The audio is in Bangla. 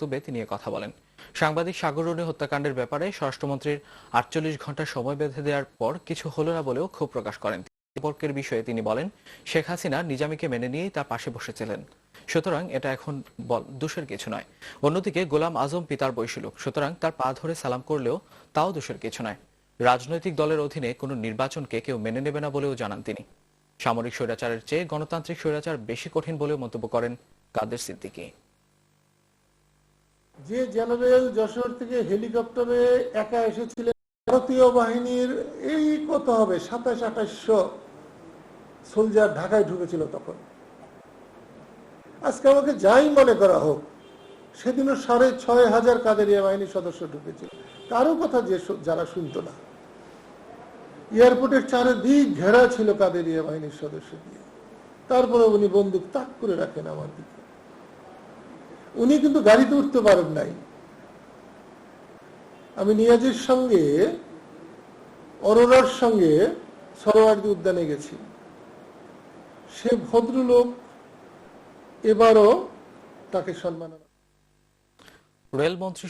বক্তব্যে তিনি কথা বলেন। সাংবাদিক সাগর রনি হত্যাকাণ্ডের ব্যাপারে স্বরাষ্ট্রমন্ত্রীর আটচল্লিশ ঘণ্টা সময় বেঁধে দেওয়ার পর কিছু হলো না বলেও ক্ষোভ প্রকাশ করেন। সম্পর্কের বিষয়ে তিনি বলেন, শেখ হাসিনা নিজামীকে মেনে নিয়েই তার পাশে বসেছিলেন। সুতরাং এটা এখন বল, দোষের কিছু নয়। অন্যদিকে গোলাম আজম পিতার বৈশিলুক সুতরাং তার পা ধরে সালাম করলেও তাও দোষের কিছু নয়। রাজনৈতিক দলের অধীনে কোনো নির্বাচনকে কেউ মেনে নেবে না বলেও জানান তিনি। সামরিক স্বৈরাচারের চেয়ে গণতান্ত্রিক স্বৈরাচার বেশি কঠিন বলেও মন্তব্য করেন কাদের সিদ্দিকী। যে জেনারেল যশোর থেকে হেলিকপ্টারে একা এসেছিলেন ভারতীয় বাহিনীর, এই কত হবে, সাতাশ আঠাশশো সোলজার ঢাকায় ঢুকেছিল তখন। আজকে আমাকে যাই মনে করা হোক, সেদিনও সাড়ে ছয় হাজার কাদেরিয়া বাহিনীর সদস্য ঢুকেছিল কারও কথা যে যারা শুনতো না। এয়ারপোর্টের চারিদিক ঘেরা ছিল কাদেরিয়া বাহিনীর সদস্য দিয়ে তারপরে উনি বন্দুক তাক করে রাখেন আমার দিকে। উনি কিন্তু গাড়িতে উঠতে পারেন নাই। আমি নিয়াজের সঙ্গে, অরোরার সঙ্গে সরোয়ার্দি উদ্যানে গেছি। সে ভদ্রলোক এবারও তাকে সম্মান রেলমন্ত্রী